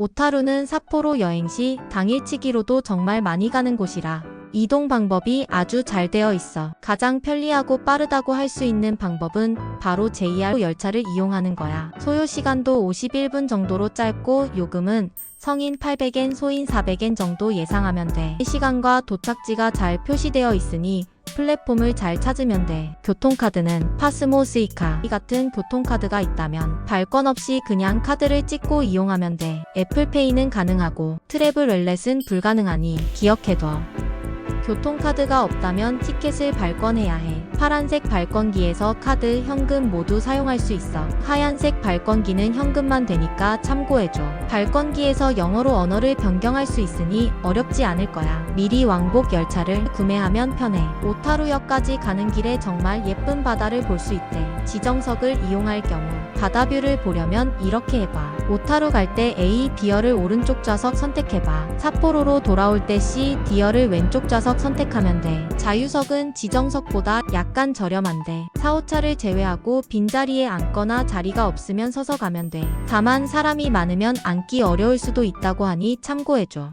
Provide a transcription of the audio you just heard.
오타루는 삿포로 여행 시 당일치기로도 정말 많이 가는 곳이라 이동 방법이 아주 잘 되어 있어. 가장 편리하고 빠르다고 할 수 있는 방법은 바로 JR 열차를 이용하는 거야. 소요 시간도 51분 정도로 짧고 요금은 성인 800엔, 소인 400엔 정도 예상하면 돼. 시간과 도착지가 잘 표시되어 있으니 플랫폼을 잘 찾으면 돼. 교통카드는 파스모 스이카 이 같은 교통카드가 있다면 발권 없이 그냥 카드를 찍고 이용하면 돼. 애플페이는 가능하고 트래블 웰렛은 불가능하니 기억해둬. 교통카드가 없다면 티켓을 발권해야 해. 파란색 발권기에서 카드, 현금 모두 사용할 수 있어. 하얀색 발권기는 현금만 되니까 참고해줘. 발권기에서 영어로 언어를 변경할 수 있으니 어렵지 않을 거야. 미리 왕복 열차를 구매하면 편해. 오타루역까지 가는 길에 정말 예쁜 바다를 볼 수 있대. 지정석을 이용할 경우 바다뷰를 보려면 이렇게 해봐. 오타루 갈 때 A, B열을 오른쪽 좌석 선택해봐. 삿포로로 돌아올 때 C, D열을 왼쪽 좌석 선택하면 돼. 자유석은 지정석보다 약간 저렴한데 4, 5차를 제외하고 빈자리에 앉거나 자리가 없으면 서서 가면 돼. 다만 사람이 많으면 앉기 어려울 수도 있다고 하니 참고해줘.